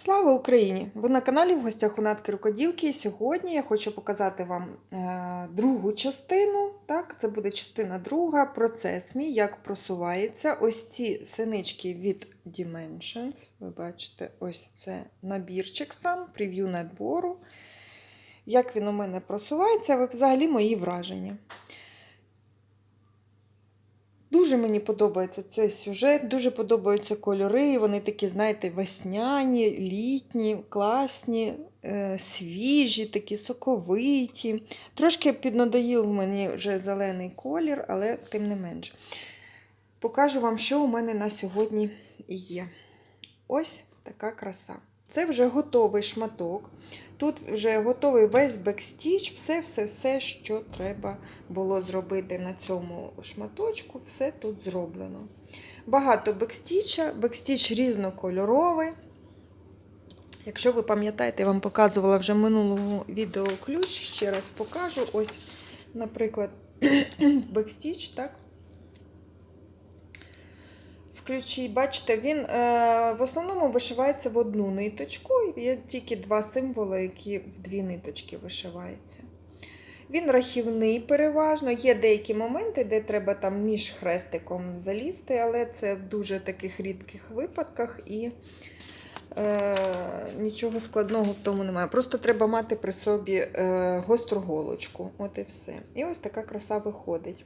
Слава Україні! Ви на каналі в гостях у Натки Рукоділки. І Сьогодні я хочу показати вам е, другу частину. Так, Це буде частина друга. Процес мій, як просувається. Ось ці синички від Dimensions. Ви бачите, ось це набірчик сам, прев'ю набору. Як він у мене просувається, взагалі мої враження. Дуже мені подобається цей сюжет, дуже подобаються кольори. Вони такі, знаєте, весняні, літні, класні, е, свіжі, такі соковиті. Трошки піднадоїв мені вже зелений колір, але тим не менш. Покажу вам, що у мене на сьогодні є. Ось така краса. Це вже готовий шматок. Тут вже готовий весь бекстіч, все-все-все, що треба було зробити на цьому шматочку, все тут зроблено. Багато бекстіча, бекстіч різнокольоровий. Якщо ви пам'ятаєте, я вам показувала вже в минулому відео ключ, ще раз покажу. Ось, наприклад, бекстіч, так? Ключі, бачите, він е, в основному вишивається в одну ниточку. Є тільки два символи, які в дві ниточки вишиваються. Він рахівний переважно. Є деякі моменти, де треба там між хрестиком залізти, але це в дуже таких рідких випадках і е, нічого складного в тому немає. Просто треба мати при собі е, гостру голочку. От і все. І ось така краса виходить.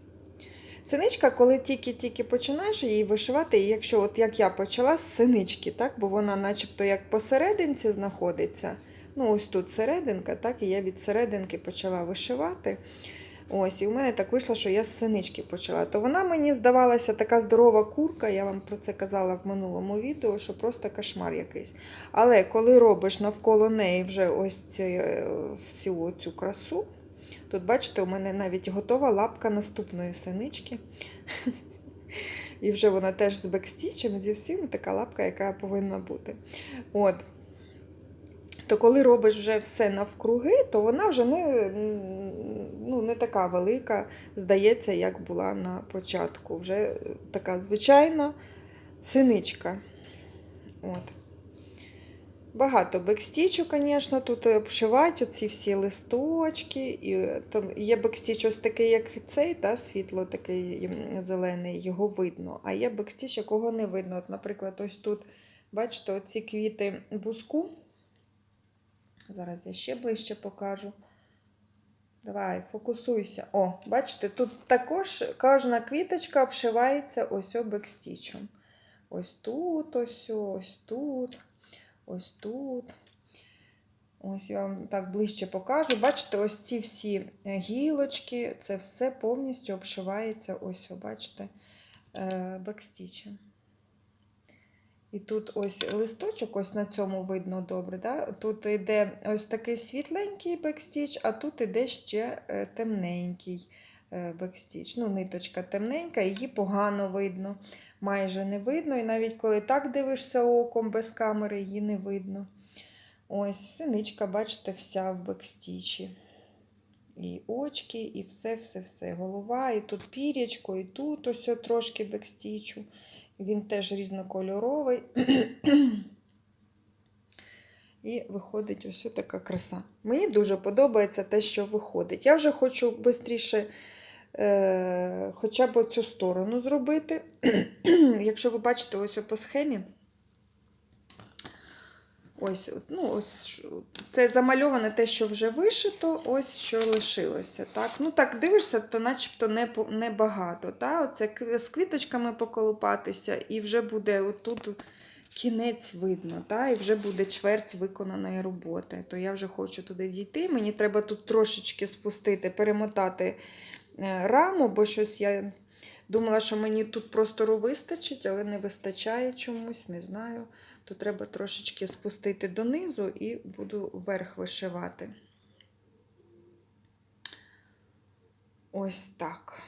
Синичка, коли тільки-тільки починаєш її вишивати, і якщо от як я почала з синички, так, бо вона начебто як посерединці знаходиться. Ну, ось тут серединка, так, і я від серединки почала вишивати. Ось, І в мене так вийшло, що я з синички почала. То вона мені здавалася така здорова курка, я вам про це казала в минулому відео, що просто кошмар якийсь. Але коли робиш навколо неї вже ось ці, е, всю цю красу, Тут, бачите, у мене навіть готова лапка наступної синички. І вже вона теж з бекстічем, зі всім така лапка, яка повинна бути. От. То коли робиш вже все навкруги, то вона вже не ну, не така велика, здається, як була на початку. Вже така звичайна синичка. От. Багато бекстічу, звісно, тут обшивають оці всі листочки. І там Є бекстіч ось такий, як цей, та, світло такий зелений, його видно. А є бекстіч, якого не видно. От, Наприклад, ось тут, бачите, оці квіти буску. Зараз я ще ближче покажу. Давай, фокусуйся. О, бачите, тут також кожна квіточка обшивається ось бекстічем. Ось тут, ось, ось тут ось тут. Ось я вам так ближче покажу. Бачите, ось ці всі е, гілочки, це все повністю обшивається, ось, бачите, е, бекстічем. І тут ось листочок, ось на цьому видно добре. Да? Тут йде ось такий світленький бекстіч, а тут йде ще е, темненький бекстіч. Ну, ниточка темненька, її погано видно майже не видно. І навіть коли так дивишся оком без камери, її не видно. Ось синичка, бачите, вся в бекстічі. І очки, і все-все-все. Голова, і тут пірячко, і тут ось трошки бекстічу. Він теж різнокольоровий. І виходить ось така краса. Мені дуже подобається те, що виходить. Я вже хочу швидше е, хоча б цю сторону зробити. Якщо ви бачите, ось по схемі, ось, ну, ось це замальоване те, що вже вишито, ось що лишилося. Так, Ну так, дивишся, то начебто небагато. Не? Оце з квіточками поколупатися, і вже буде отут. Кінець видно, та, і вже буде чверть виконаної роботи. То я вже хочу туди дійти. Мені треба тут трошечки спустити, перемотати раму, бо щось я думала, що мені тут простору вистачить, але не вистачає чомусь, не знаю. То треба трошечки спустити донизу і буду вверх вишивати. Ось так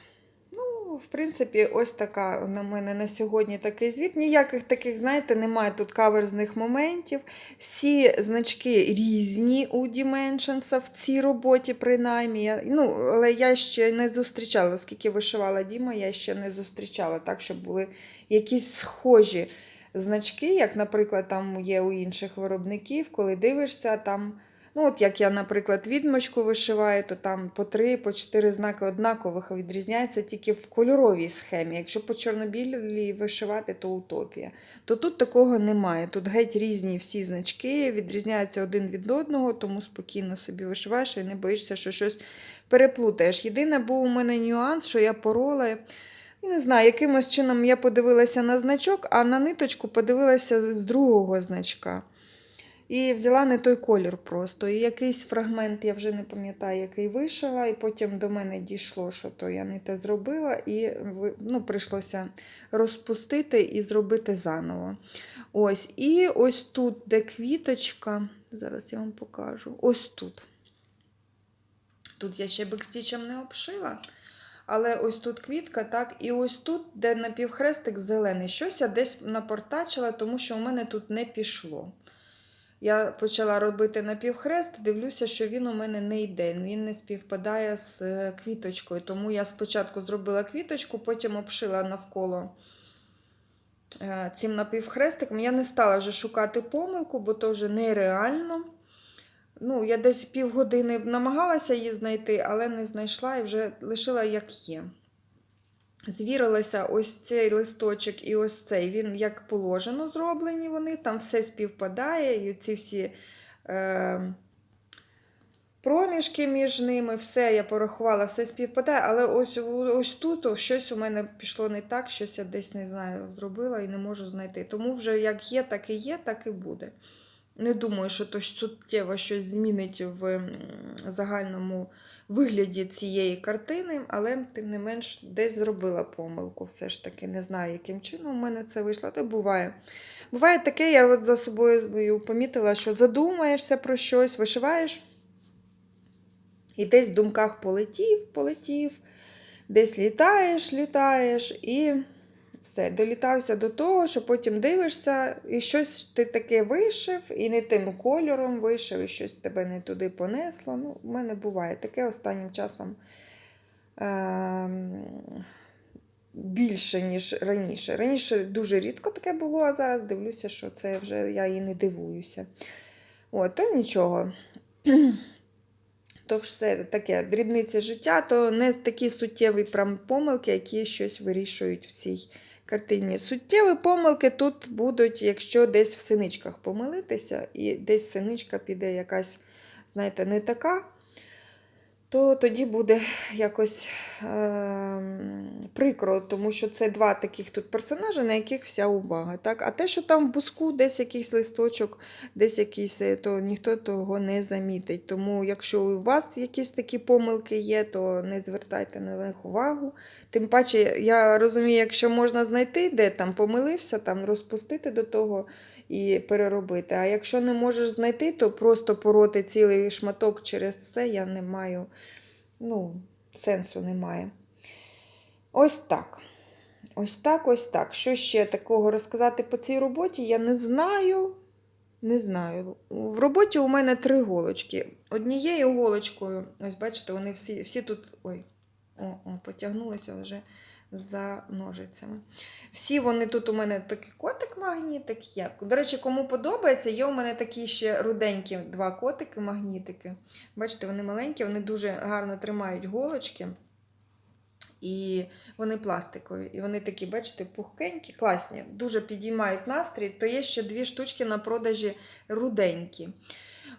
в принципі, ось така на мене на сьогодні такий звіт. Ніяких таких, знаєте, немає тут каверзних моментів. Всі значки різні у Dimensions в цій роботі, принаймні. Ну, Але я ще не зустрічала, оскільки вишивала Діма, я ще не зустрічала так, щоб були якісь схожі значки, як, наприклад, там є у інших виробників, коли дивишся, там, ну, от як я, наприклад, відмочку вишиваю, то там по три, по чотири знаки однакових відрізняється тільки в кольоровій схемі. Якщо по чорнобілій вишивати, то утопія. То тут такого немає. Тут геть різні всі значки, відрізняються один від одного, тому спокійно собі вишиваєш і не боїшся, що щось переплутаєш. Єдине був у мене нюанс, що я порола. Не знаю, якимось чином я подивилася на значок, а на ниточку подивилася з другого значка. І взяла не той колір просто. І якийсь фрагмент, я вже не пам'ятаю, який вишила, і потім до мене дійшло, що то я не те зробила, і ну, прийшлося розпустити і зробити заново. Ось, і ось тут, де квіточка, зараз я вам покажу. Ось тут. Тут я ще бекстічем не обшила. Але ось тут квітка, так, і ось тут, де напівхрестик зелений. Щось я десь напортачила, тому що у мене тут не пішло. Я почала робити напівхрест, дивлюся, що він у мене не йде. Він не співпадає з е, квіточкою. Тому я спочатку зробила квіточку, потім обшила навколо е, цим напівхрестиком. Я не стала вже шукати помилку, бо то вже нереально. Ну, я десь півгодини намагалася її знайти, але не знайшла і вже лишила як є. Звірилася ось цей листочок і ось цей. Він як положено зроблені вони, там все співпадає, і ці всі е, проміжки між ними, все я порахувала, все співпадає, але ось, ось тут щось у мене пішло не так, щось я десь не знаю, зробила і не можу знайти. Тому вже як є, так і є, так і буде. Не думаю, що то суттєво щось змінить в загальному вигляді цієї картини, але тим не менш десь зробила помилку. Все ж таки не знаю, яким чином у мене це вийшло. Та буває. Буває таке, я от за собою помітила, що задумаєшся про щось, вишиваєш, і десь в думках полетів, полетів, десь літаєш, літаєш і все, долітався до того, що потім дивишся, і щось ти таке вишив, і не тим кольором вишив, і щось тебе не туди понесло. Ну, в мене буває таке останнім часом ем, більше, ніж раніше. Раніше дуже рідко таке було, а зараз дивлюся, що це вже я і не дивуюся. От, то нічого. То все таке дрібниці життя, то не такі суттєві прям помилки, які щось вирішують в цій картині. Суттєві помилки тут будуть, якщо десь в синичках помилитися, і десь синичка піде якась, знаєте, не така, то тоді буде якось е- прикро, тому що це два таких тут персонажі, на яких вся увага. Так? А те, що там в буску десь якийсь листочок, десь якийсь, е, то ніхто того не замітить. Тому, якщо у вас якісь такі помилки є, то не звертайте на них увагу. Тим паче, я розумію, якщо можна знайти, де там помилився, там розпустити до того і переробити. А якщо не можеш знайти, то просто пороти цілий шматок через це я не маю, ну, сенсу немає. Ось так. Ось так, ось так. Що ще такого розказати по цій роботі, я не знаю. Не знаю. В роботі у мене три голочки. Однією голочкою, ось бачите, вони всі всі тут. Ой, о, о, потягнулися вже за ножицями. Всі вони тут у мене такий котик магнітик є. До речі, кому подобається, є у мене такі ще руденькі два котики-магнітики. Бачите, вони маленькі, вони дуже гарно тримають голочки. І вони пластикові. І вони такі, бачите, пухкенькі, класні, дуже підіймають настрій. То є ще дві штучки на продажі руденькі.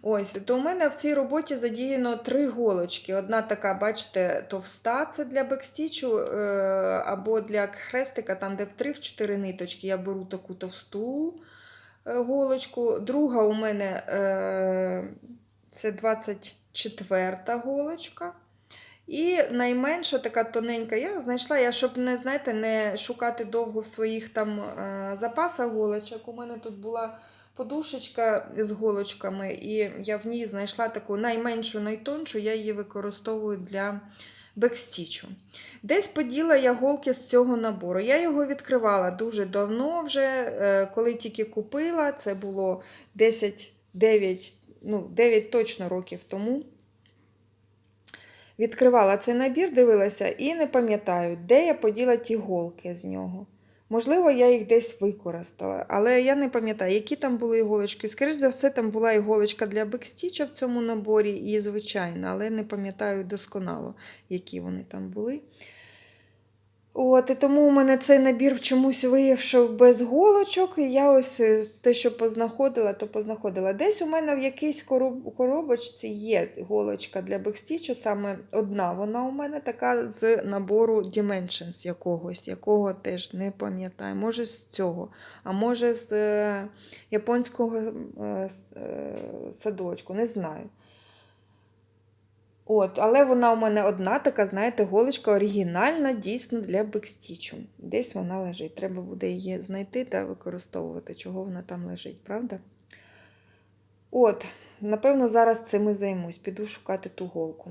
Ось, то у мене в цій роботі задіяно три голочки. Одна така, бачите, товста, це для бекстічу, е, або для хрестика, там, де в 3-4 ниточки, я беру таку товсту е, голочку. Друга у мене е, це 24 голочка. І найменша така тоненька, я знайшла, я, щоб не, знаєте, не шукати довго в своїх там запасах голочок. У мене тут була подушечка з голочками, і я в ній знайшла таку найменшу, найтоншу, я її використовую для бекстічу. Десь поділа я голки з цього набору. Я його відкривала дуже давно вже, е, коли тільки купила, це було 10, 9, ну, 9 точно років тому. Відкривала цей набір, дивилася і не пам'ятаю, де я поділа ті голки з нього. Можливо, я їх десь використала, але я не пам'ятаю, які там були іголочки. Скоріше за все, там була іголочка для бекстіча в цьому наборі і звичайна, але не пам'ятаю досконало, які вони там були. От, і тому у мене цей набір чомусь виявшов без голочок, і я ось е, те, що познаходила, то познаходила. Десь у мене в якійсь коробочці є голочка для бекстічу, саме одна. Вона у мене така з набору Dimensions якогось, якого теж не пам'ятаю. Може з цього, а може з е, японського е, садочку, не знаю. От, але вона у мене одна така, знаєте, голочка оригінальна, дійсно для бекстічу. Десь вона лежить. Треба буде її знайти та використовувати, чого вона там лежить, правда? От, напевно, зараз цим і займусь. Піду шукати ту голку.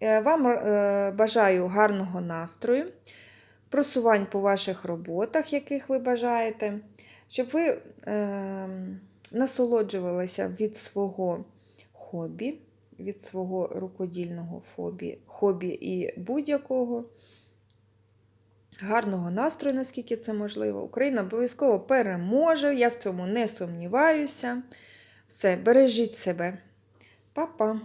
Е, Вам е, бажаю гарного настрою, просувань по ваших роботах, яких ви бажаєте, щоб ви е, насолоджувалися від свого хобі від свого рукодільного фобі, хобі і будь-якого. Гарного настрою, наскільки це можливо. Україна обов'язково переможе, я в цьому не сумніваюся. Все, бережіть себе. Па-па!